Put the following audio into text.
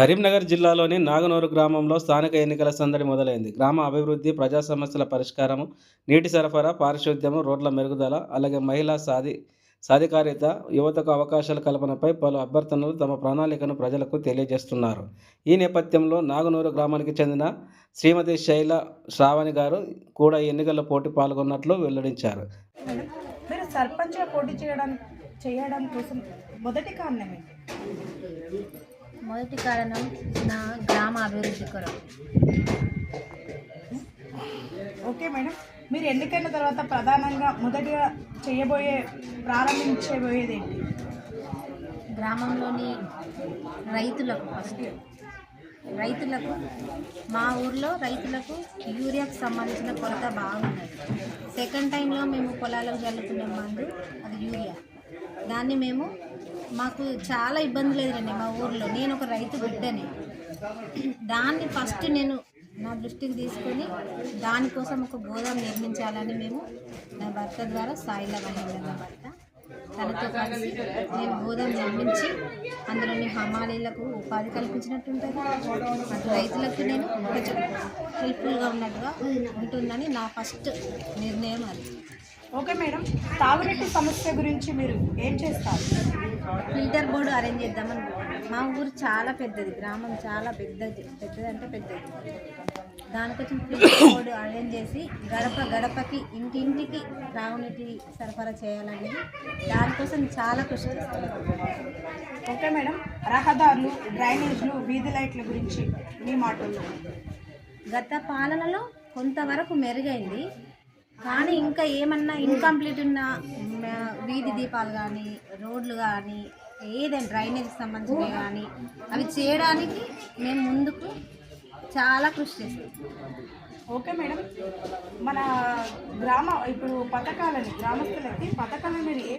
కరీంనగర్ జిల్లాలోని నాగనూరు గ్రామంలో స్థానిక ఎన్నికల సందడి మొదలైంది. గ్రామ అభివృద్ధి ప్రజా సమస్యల పరిష్కారము నీటి సరఫరా పారిశుద్ధ్యము రోడ్ల మెరుగుదల అలాగే మహిళా సాధి సాధికారిత యువతకు అవకాశాల కల్పనపై పలు అభ్యర్థనలు తమ ప్రణాళికను ప్రజలకు తెలియజేస్తున్నారు. ఈ నేపథ్యంలో నాగనూరు గ్రామానికి చెందిన శ్రీమతి శైల శ్రావణి గారు కూడా ఎన్నికల్లో పోటీ పాల్గొన్నట్లు వెల్లడించారు. మీరు సర్పంచ్గా పోటీ చేయడం చేయడం కోసం మొదటి కారణం ఏంటి? మొదటి కారణం నా గ్రామ అభివృద్ధి కొరకు. Okay madam. మీరు ఎన్నికైన తర్వాత ప్రధానంగా మొదటిగా చేయబోయే ప్రారంభించబోయేది ఏంటి గ్రామంలోని రైతులకు ఫస్ట్ రైతులకు మా ఊర్లో రైతులకు యూరియాకు సంబంధించిన కొరత బాగున్నది సెకండ్ టైంలో మేము పొలాలకు చల్లుకునే మందు అది యూరియా. దాన్ని మేము మాకు చాలా ఇబ్బంది లేదులేండి మా ఊర్లో. నేను ఒక రైతు బిడ్డని. దాన్ని ఫస్ట్ నేను నా దృష్టికి తీసుకొని దానికోసం ఒక గోదాం నిర్మించాలని మేము నా భర్త ద్వారా సాయిల మహేంద్ర నా భర్త. తనతో కలిసి నేను గోదాం నిర్మించి అందులోని హమాలీలకు ఉపాధి కల్పించినట్టు ఉంటుంది అటు రైతులకు నేను కొంచెం హెల్ప్ఫుల్గా ఉన్నట్టుగా ఉంటుందని నా ఫస్ట్ నిర్ణయం అది. Okay madam. తాగునీటి సమస్య గురించి మీరు ఏం చేస్తారు? ఫిల్టర్ బోర్డు అరేంజ్ చేద్దామని మా ఊరు చాలా పెద్దది గ్రామం చాలా పెద్దది పెద్దది. అంటే పెద్దది దానికోసం ఫిల్టర్ బోర్డు అరేంజ్ చేసి గడప గడపకి ఇంటింటికి త్రాగునీటి సరఫరా చేయాలనేది దానికోసం చాలా కృషి చేస్తాను ఓకే మేడం. రహదారులు డ్రైనేజ్లు వీధి లైట్ల గురించి మీ మాటల్లో గత పాలనలో కొంతవరకు మెరుగైంది. కానీ ఇంకా ఏమన్నా ఇన్కంప్లీట్ ఉన్న వీధి దీపాలు కానీ రోడ్లు కానీ ఏదైనా డ్రైనేజ్కి సంబంధించినవి కానీ అవి చేయడానికి మేము ముందుకు చాలా కృషి చేస్తాం. Okay madam. మన గ్రామ ఇప్పుడు పథకాలని గ్రామస్తులకి పథకాలను మీరు